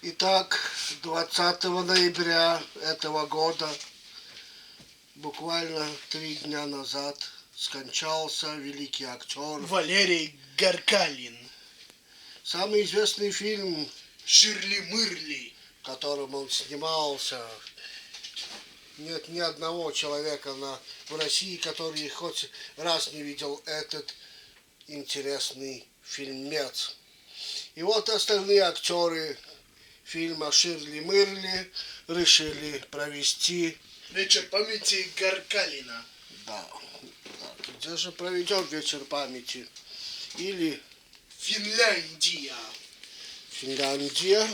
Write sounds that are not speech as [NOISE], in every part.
Итак, 20 ноября этого года, буквально три дня назад, скончался великий актер. Валерий Гаркалин. Самый известный фильм, Ширли-мырли. в котором он снимался. Нет ни одного человека на, в России, который хоть раз не видел этот интересный фильмец. И вот остальные актеры фильма Ширли Мырли решили провести Вечер памяти Гаркалина. Да. Так, где же проведем вечер памяти? Или Финляндия. Финляндия.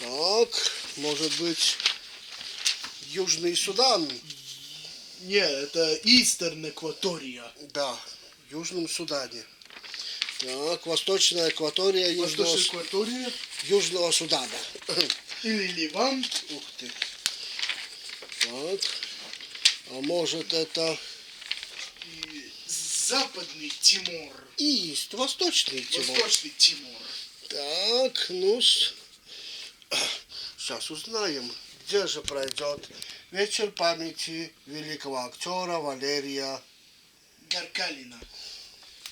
Так, может быть, Южный Судан. Не, это Истерн Экватория. Да, в Южном Судане. Так, Восточная Экватория Южного, Восточная С- Экватория. Южного Судана. Или Ливан. Ух ты. Так. А может это И Западный Тимор. Ист, Восточный Тимор. Восточный Тимор. Так, ну сейчас узнаем, где же пройдет вечер памяти великого актера Валерия. Гаркалина.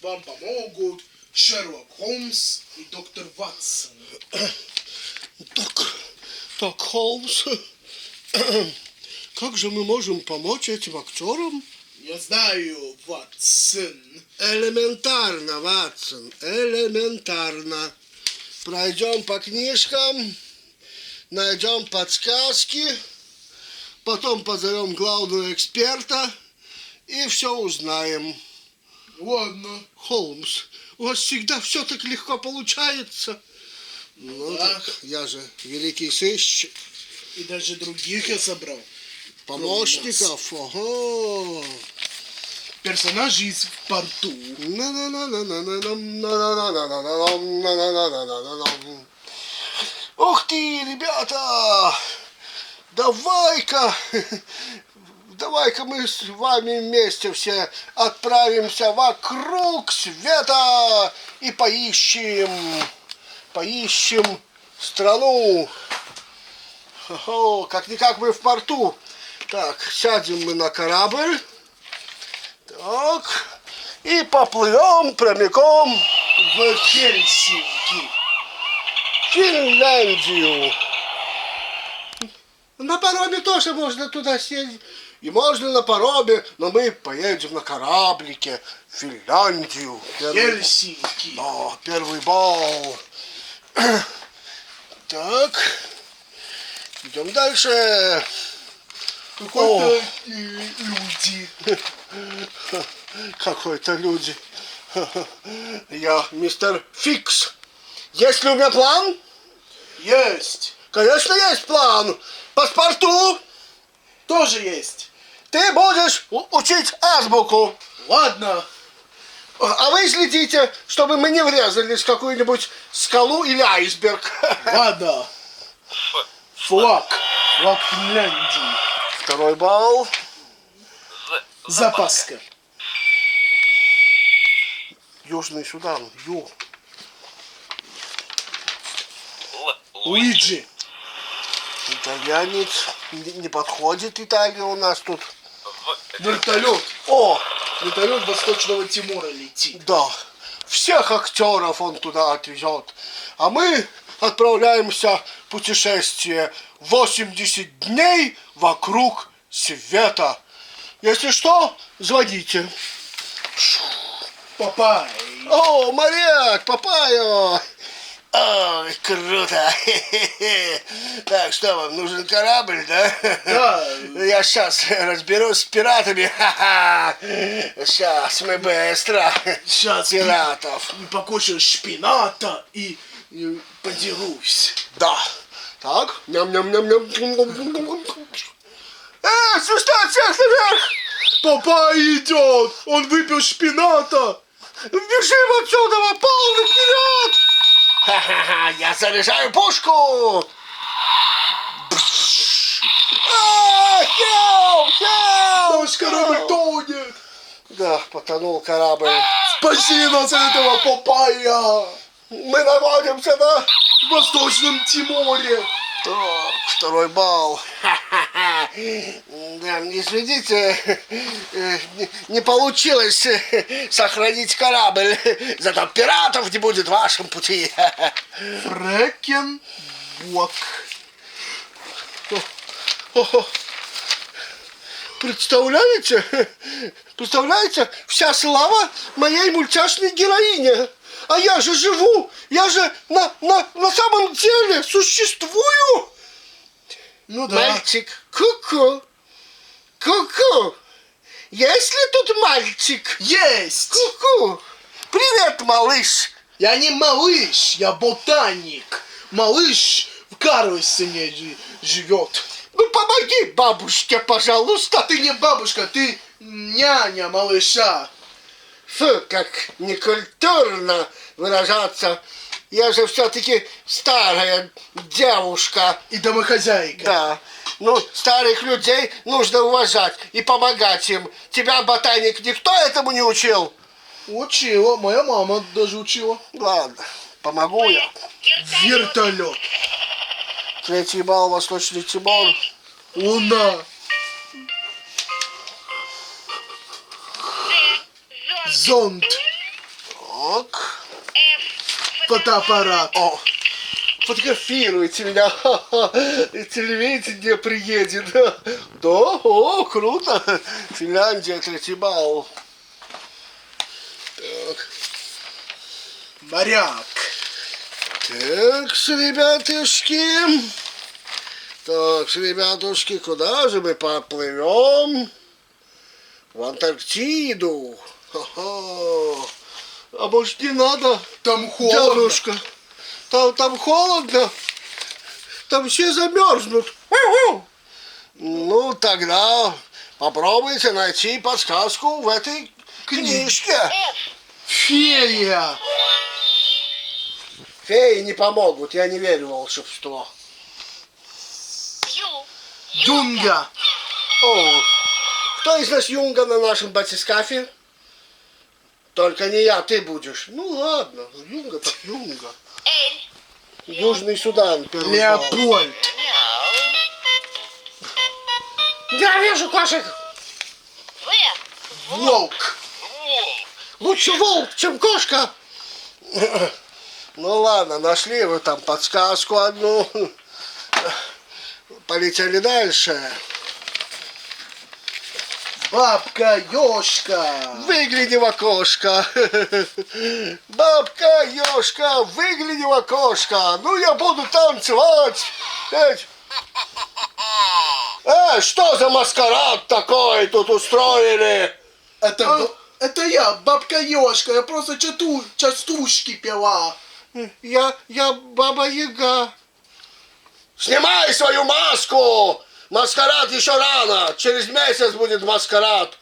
Вам помогут Шерлок Холмс и доктор Ватсон. Так, так, Холмс, как же мы можем помочь этим актерам? Я знаю, Ватсон. Элементарно, Ватсон, элементарно. Пройдем по книжкам, найдем подсказки, потом позовем главного эксперта и все узнаем. Ладно. Холмс, у вас всегда все так легко получается. Ну, Да. так, я же великий сыщик, И даже других я собрал. помощников. Ого. Персонажи из порту. Ух ты, ребята! Давай-ка, давай-ка мы с вами вместе все отправимся вокруг света и поищем, поищем страну. Как-никак мы в порту. Так, сядем мы на корабль. Так, и поплывем прямиком В Хельсинки. Финляндию. На пароме тоже можно туда съездить. И можно на пароме, но мы поедем на кораблике в Финляндию. Первый, Хельсинки. да, первый бал. [CLEARS THROAT] Так, идем дальше. Какой-то люди. [LAUGHS] Какой-то люди. [LAUGHS] Я мистер Фикс. Есть ли у меня план? Есть. Конечно, есть план. Паспорту. Тоже есть. Ты будешь учить азбуку. Ладно. А вы следите, чтобы мы не врезались в какую-нибудь скалу или айсберг. [LAUGHS] Ладно. Флаг. Флаг Финляндии. Второй балл. Запаска. Южный Судан. Ю. Луиджи. Итальянец. Не не подходит Италия у нас тут. Вертолет. О, Вертолет Восточного Тимора летит. да. Всех актеров он туда отвезет. А мы отправляемся в путешествие 80 дней вокруг света. Если что, звоните. Папай. О, моряк, папайо! Ой, круто! [LAUGHS] Так, что вам, нужен корабль, да? Да. [LAUGHS] Я сейчас разберусь с пиратами. [LAUGHS] Сейчас мы быстро. Сейчас Пиратов. покушаю шпината и, подерусь. Да. Так, ням-ням-ням-ням. Эй, свистать всех наверх! Папай идет! Он выпил шпината! Бежим отсюда, полный вперед! Ха-ха-ха, я заряжаю пушку! Наш корабль тонет! Да, потонул корабль. Спаси нас от этого Папая! Мы находимся на Восточном Тиморе. Так, второй балл. Ха-ха-ха. Да, извините, не- получилось сохранить корабль. Зато пиратов не будет в вашем пути. Фрэкенбок. Ого. Представляете? Представляете? Вся слава моей мультяшной героине. А я же живу, я же на, на, на самом деле существую. Ну да. Мальчик, ку-ку, ку-ку. Есть ли тут мальчик? Есть! Ку-ку. Привет, малыш. Я не малыш, я ботаник. Малыш в Карлсоне жи- живет. Ну помоги бабушке, пожалуйста. Ты не бабушка, ты няня малыша. Фу, как некультурно выражаться. Я же все-таки старая девушка. И домохозяйка. Да. Ну, старых людей нужно уважать и помогать им. Тебя, ботаник, никто этому не учил? Учила, моя мама даже учила. Ладно, помогу я. Вертолет. Третий балл, Восточный Тимор. Луна. Зонд. Так. Фотоаппарат. О, фотографируйте меня. [LAUGHS] Телевидение приедет. [LAUGHS] Да, о, круто. Финляндия, третий балл. Так. Моряк. Так, ребятушки. Так, ребятушки, куда же мы поплывем? В Антарктиду. Ха-ха. Не надо, Там холодно. дядушка? Там, там холодно. Там все замерзнут. Ну, тогда попробуйте найти подсказку в этой книжке. Фея. Феи не помогут, я не верю в волшебство. Дунга. О, кто из нас юнга на нашем батискафе? Только не я, ты будешь. Ну ладно, юнга так юнга. Южный Судан. первый. Леопольд. Я вижу кошек. Волк. Лучше волк, чем кошка. Ну ладно, нашли вы там подсказку одну. Полетели дальше. Бабка Ёшка. Выгляни в окошко. [LAUGHS] Бабка, ёшка, выгляни в окошко. Ну, я буду танцевать. Эй, [LAUGHS] Э, что за маскарад такой тут устроили? Это, А? это я, бабка Ёшка. Я просто чату, частушки пила. Я, я баба Яга. Снимай свою маску! Маскарад еще рано. Через месяц будет маскарад.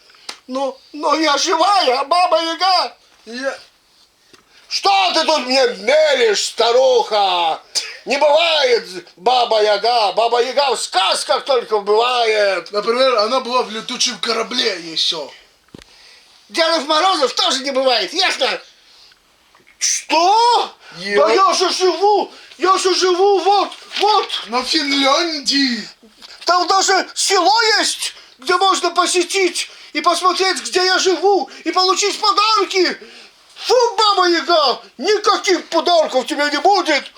Ну, но я живая, баба Яга. Я... Что ты тут мне мелешь, старуха? Не бывает баба Яга. Баба Яга в сказках только бывает. Например, она была в летучем корабле еще. Дедов Морозов тоже не бывает, ясно? Что? Я- Да я же живу, я же живу вот, вот. На Финляндии. Там даже село есть, где можно посетить и посмотреть, где я живу, и получить подарки. Фу, баба Яга, никаких подарков тебе не будет.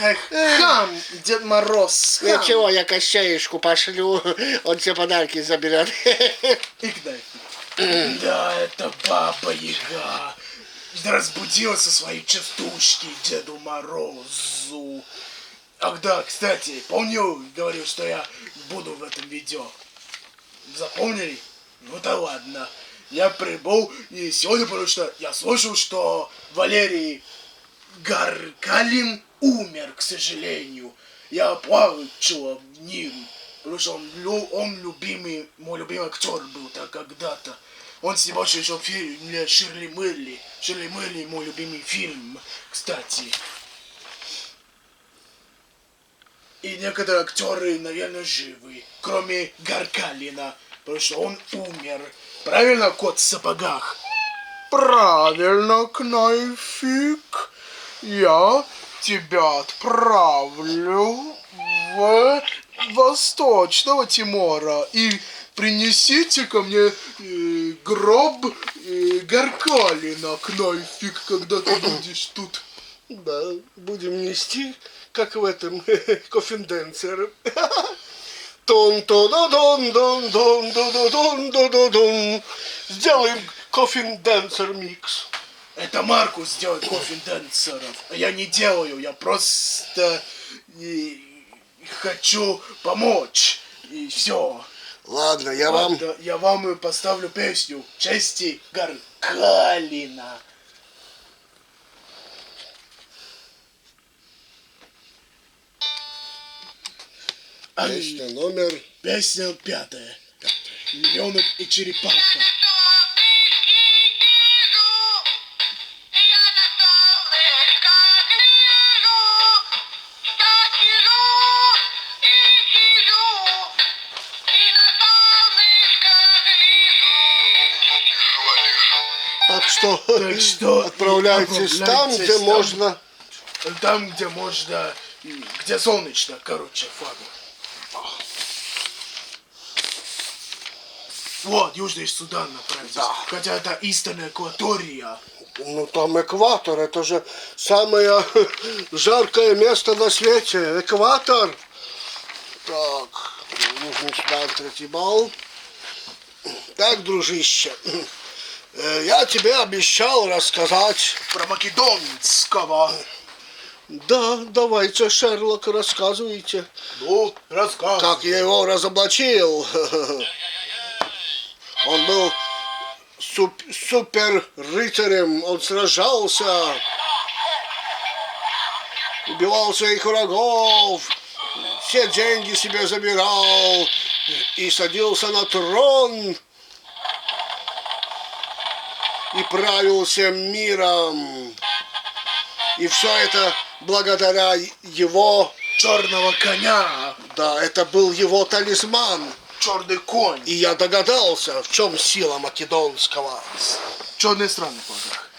Эх, хам, Дед Мороз. хам. Ничего, я Кощеюшку пошлю, он тебе подарки заберет. [LAUGHS] Дай. Да, это Баба Яга. Разбудила со своей частушки Деду Морозу. Ах да, кстати, помню, говорил, что я буду в этом видео. Запомнили? Ну да ладно. Я прибыл и сегодня, потому что я слышал, что Валерий Гаркалин умер, к сожалению. Я плачу об ним, потому что он, он любимый, мой любимый актер был так когда-то. Он снимался еще в фильме Ширли Мырли. Ширли Мырли мой любимый фильм, кстати. И некоторые актеры, наверное, живы, кроме Гаркалина, потому что он умер. Правильно, кот в сапогах? Правильно, Кнайфик. Я тебя отправлю в Восточного Тимора и принесите ко мне э, гроб э, Гаркалина, Кнайфик, когда ты будешь тут. Да, будем нести, как в этом [LAUGHS] кофенденсере. Тон то до дон дон дон до до дон до до дон. Сделаем кофенденсер микс. Это Маркус делает кофенденсеров. А я не делаю, я просто и хочу помочь. И все. Ладно, я Ладно, вам... Я вам поставлю песню чести Гаркалина. Песня номер... Песня пятая. Львенок и черепаха. Так что, Так что отправляйтесь там, где там. можно... Там, где можно, где солнечно, короче, флагу. Вот, Южный Судан направьтесь. Да. Хотя это истинная Экватория. Ну там экватор, это же самое [LAUGHS] жаркое место на свете. Экватор. Так, Южный Судан, третий балл. Так, дружище, э, я тебе обещал рассказать. Про Македонского. Да, давайте, Шерлок, рассказывайте, Ну, рассказывай. как я его разоблачил. [LAUGHS] Он был суп- супер рыцарем, он сражался, убивал своих врагов, все деньги себе забирал и садился на трон и правил всем миром. И все это благодаря его, Черного коня. да, это был его талисман. Черный конь. И я догадался, в чем сила македонского. Черные страны в флагах.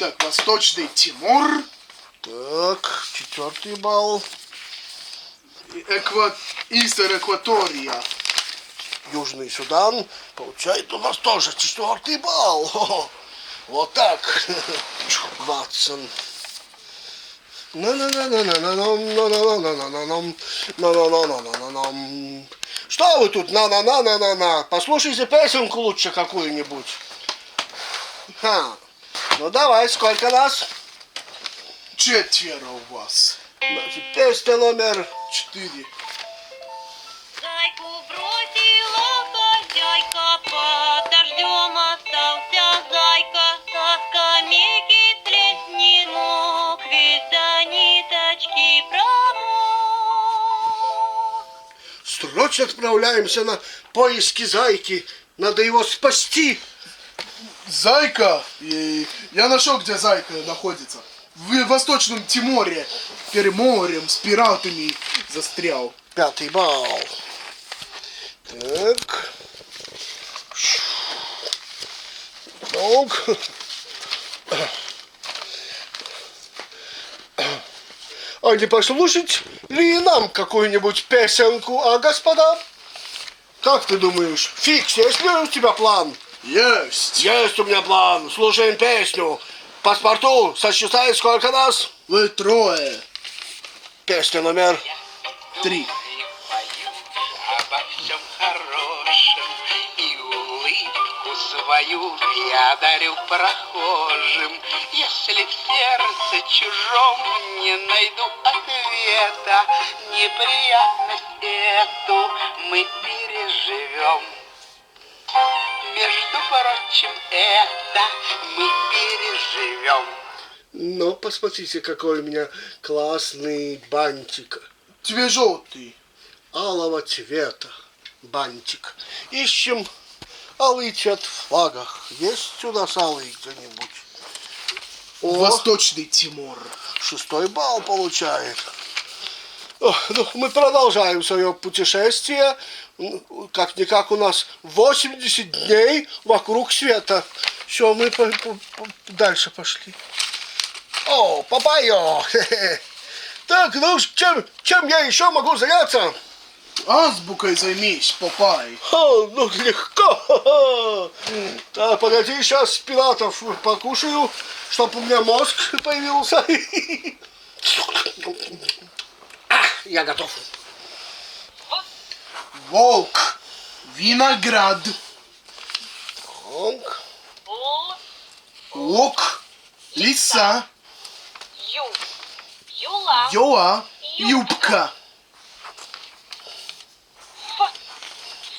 Так, Восточный Тимур. Так, четвертый балл. Эква... Истер Экватория. Южный Судан получает у нас тоже четвертый балл. [LAUGHS] Вот так, [LAUGHS] Ватсон. Что вы тут на-на-на-на-на-на? Послушайте песенку лучше какую-нибудь. Ха. Ну давай, сколько нас? Четверо у вас. Значит, песня номер Четыре. Зайку Срочно отправляемся на поиски зайки. Надо его спасти. Зайка. Я нашел, где Зайка находится. В Восточном Тиморе. Перед морем с пиратами застрял. Пятый балл. Так. Так. А не послушать ли нам какую-нибудь песенку, а, господа? Как ты думаешь, Фикс, есть ли у тебя план? Есть. Есть у меня план. Слушаем песню. Паспорту сосчитай, сколько нас? Вы трое. Песня номер... Три. Свою я дарю прохожим Если в сердце чужом не найду ответа Неприятность эту мы переживем между прочим, это мы переживем. Ну, посмотрите, какой у меня классный бантик. Тебе желтый. алого цвета бантик. Ищем цвет в флагах. Есть у нас алый кто-нибудь? О, Восточный Тимор. шестой балл получает. Ну, мы продолжаем свое путешествие. Ну, Как-никак у нас 80 дней вокруг света. Все, мы по- по- по- дальше пошли. О, папайо. [LAUGHS] Так, ну чем, чем я еще могу заняться? Азбукой займись, Попай. О, ну легко. Так, погоди, сейчас пилатов покушаю, чтобы у меня мозг появился. А, Я готов. Волк. Виноград. Л, Лук. Лиса. ю, юла, Йоа. Юбка.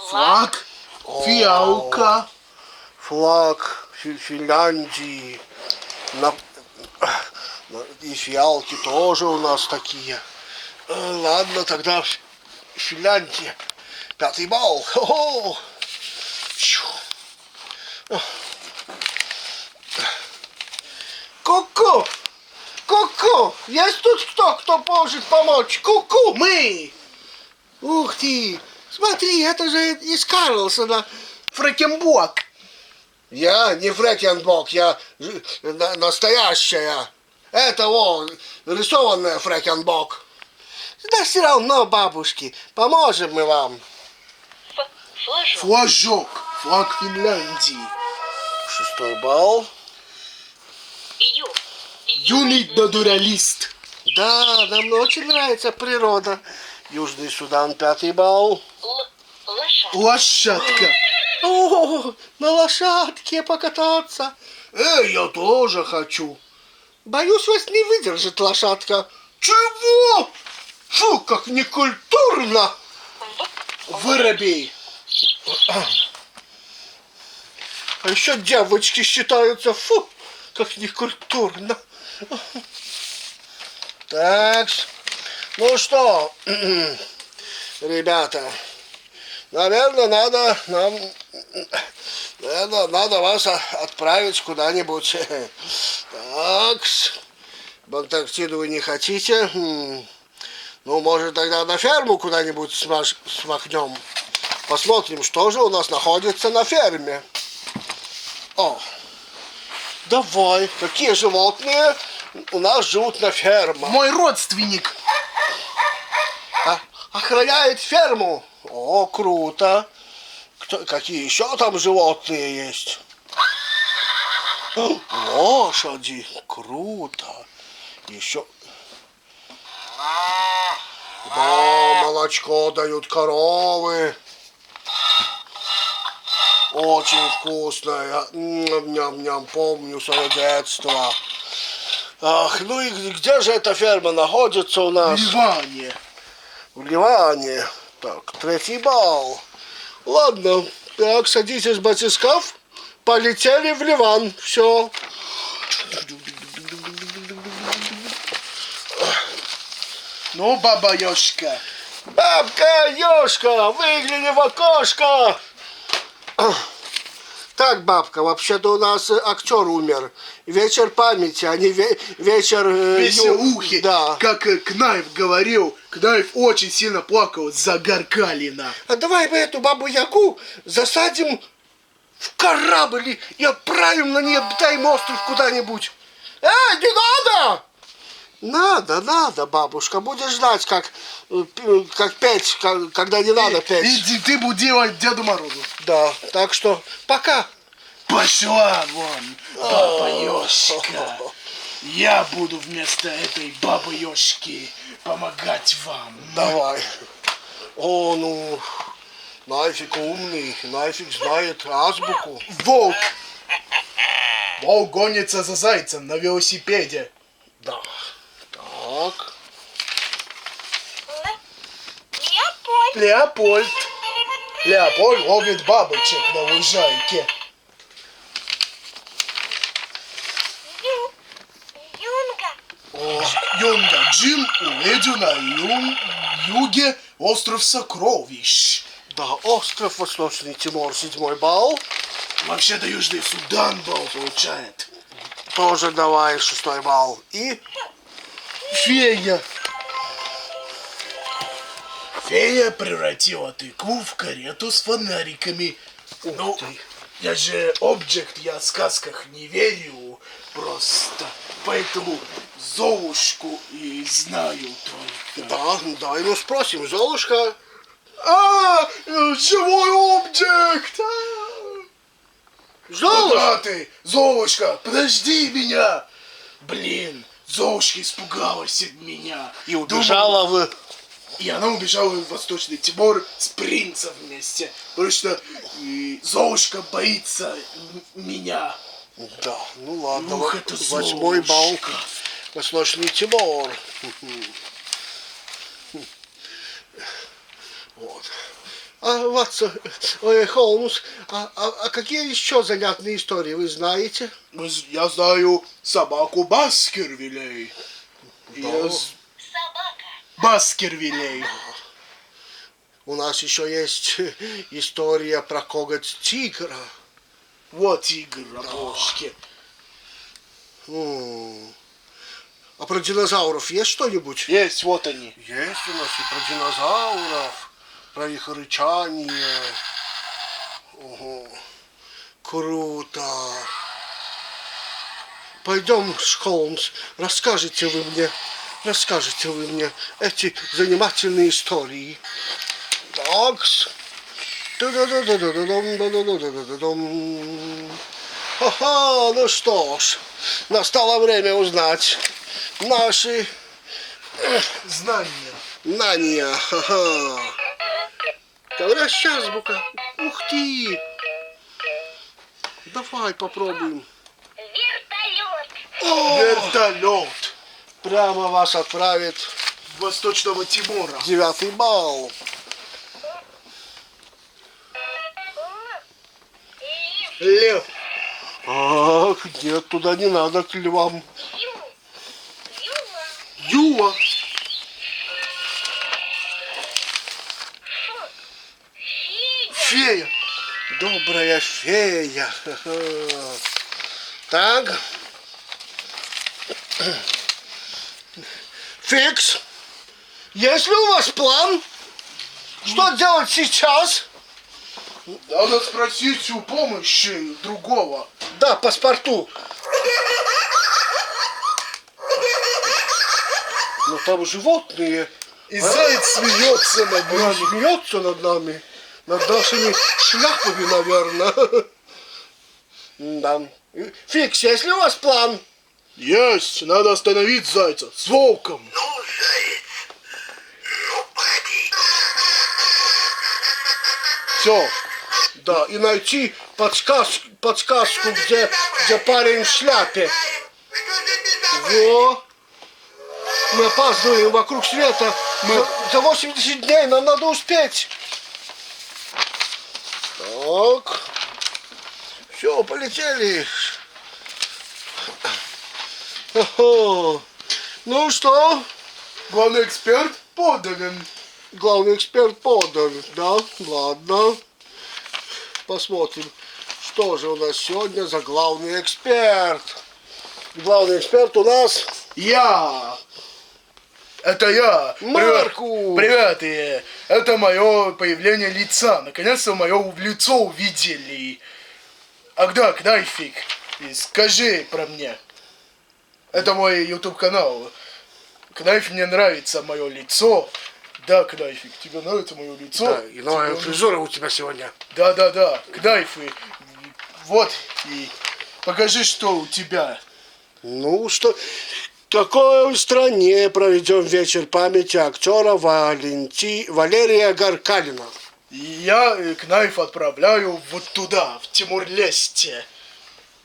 Флаг. Фиалка. Флаг Фи- Финляндии. И фиалки тоже у нас такие. Э, Ладно, тогда Финляндия. Пятый балл. Хо-хо. Фью. Ку-ку! Ку-ку! Есть тут кто, кто может помочь? Ку-ку! Мы. Ух ты! Смотри, это же из Карлсона. Фрекенбок. Я не Фрэкенбок, я настоящая. Это вот, рисованная Фрэкенбок. Да все равно, бабушки, поможем мы вам. ф, флажок, Флажок. Флаг Финляндии. Шестой балл. ю, Юный натуралист. Да, нам очень нравится природа. Южный Судан, пятый балл. Лошадка. О, на лошадке покататься. Эй, я тоже хочу. Боюсь, вас не выдержит лошадка. Чего? Фу, как некультурно. Воробей. А еще девочки считаются. Фу, как некультурно. Так, ну что, [CLEARS THROAT] ребята, наверное, надо нам, наверное, надо вас отправить куда-нибудь. [LAUGHS] Так, в Антарктиду вы не хотите? Ну, может, тогда на ферму куда-нибудь смахнем. Посмотрим, что же у нас находится на ферме. О, давай, какие животные у нас живут на ферме? Мой родственник. Охраняет ферму. О, круто. Кто, какие еще там животные есть? Лошади. Круто. Еще... Да, молочко дают коровы. Очень вкусное. Ням-ням, помню свое детство. Ах, ну и где же эта ферма находится у В нас? Ливане. В Ливане. Так, третий балл. Ладно, так, садитесь, батискаф. Полетели в Ливан. Все. Ну, баба Ёшка. Бабка Ёшка, выгляни в окошко. Так, бабка, вообще-то у нас э, актер умер. Вечер памяти, а не ве- вечер... э, ю- Веселухи. Да. Как э, Кнайф говорил, Кнайф очень сильно плакал за Гаркалина. А давай мы эту бабу Ягу засадим в корабль и- отправим на необитаемый остров куда-нибудь. Эй, не надо! Надо, надо, бабушка. Будешь знать, как, э, п- как петь, ка- когда не надо петь. Иди, ты делать Деду Морозу. Да, так что пока. Пошла вон, баба Ёшка. Я буду вместо этой бабы Ёшки помогать вам. Давай. О, ну, нафиг умный, нафиг знает азбуку. Волк. Волк гонится за зайцем на велосипеде. Да. Так. Леопольд, Леопольд. Ловит бабочек на лужайке. О, Юнга Джим увидел на юн- юге остров сокровищ. да, остров Восточный Тимор, седьмой балл. Вообще-то Южный Судан бал получает. Тоже давай шестой балл. И Фея. Фея превратила тыкву в карету с фонариками. ну, ты. я же объект, я в сказках не верю просто. Поэтому Золушку и знаю только. Да, дай ну спросим, Золушка. А, живой объект! А! Золушка! Ты? Золушка, подожди меня! Блин, Золушка испугалась от меня. И убежала в... И она убежала в Восточный Тимор с принцем вместе. Потому что э, Золушка боится меня. Да, ну ладно. Ух, это Восьмой балл. Восточный Тимор. Вот. А, Ватсон, ой, Холмс, а, а, а какие еще занятные истории вы знаете? З- Я знаю собаку Баскервилей. Я з- Собака. Баскервилей. У нас еще есть история про коготь тигра. Вот тигр рабочки. М. А про динозавров есть что-нибудь? Есть, вот они. Есть у нас и про динозавров, про их рычание. Ого. Круто. Пойдем, Холмс, расскажите вы мне, расскажите вы мне эти занимательные истории. Такс. Ага, ну что ж, настало время узнать наши Знания. знания. Ха-ха. Говорят, сейчас, Бука. Ух ты. Давай попробуем. Вертолет. О, Вертолет. Прямо вас отправит Восточного Тимора. девятый балл. Лев. Ах, нет, туда не надо к львам. Юла. Фея. Добрая фея. [LAUGHS] Так. Фикс. Есть ли у вас план? Что делать сейчас? Надо спросить у помощи другого. Да, паспорту. Но там животные. И заяц смеется над нами. смеется над нами. Над нашими шляпами, наверное. Да. Фикс, есть ли у вас план? Есть, надо остановить зайца с волком. Ну, заяц, ну, погоди. Все. Да, и найти подсказку, подсказку где, где парень в шляпе. Во. Мы опаздываем вокруг света. Мы за 80 дней нам надо успеть. Так. Все, полетели. Хо-хо. Ну что, Главный эксперт подан. главный эксперт подан, да? Ладно. Посмотрим, что же у нас сегодня за главный эксперт. Главный эксперт у нас Я. Это я. Марку. Привет. Привет. Это мое появление лица. Наконец-то мое лицо увидели. Ах да, Кнайфик. И Скажи про мне. Это мой YouTube канал. Кнайф, мне нравится мое лицо. Да, Кнайфик, тебе нравится мое лицо? Да, и новая Тебе- фризура у тебя сегодня. Да, да, да. Кнайф, и вот, и покажи, что у тебя. Ну что, в какой стране проведем вечер памяти актера Валенти... Валерия Гаркалина? И я э, Кнайф отправляю вот туда, в Тимур-Лесте.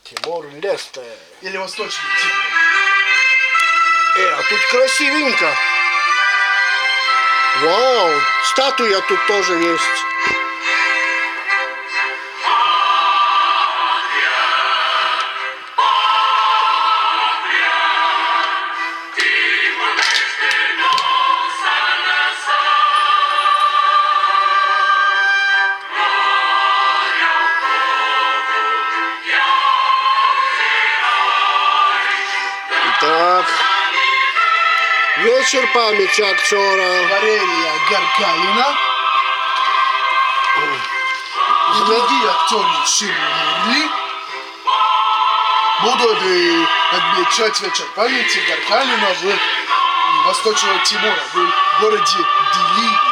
Тимор-Лесте. Или Восточный Тимур. Э, а тут красивенько. Вау, статуя тут тоже есть. Вечер памяти актера. Валерия Гаркалина. И другие актеры решили умерли. будут отмечать вечер памяти Гаркалина в Восточного Тимура в городе Дели.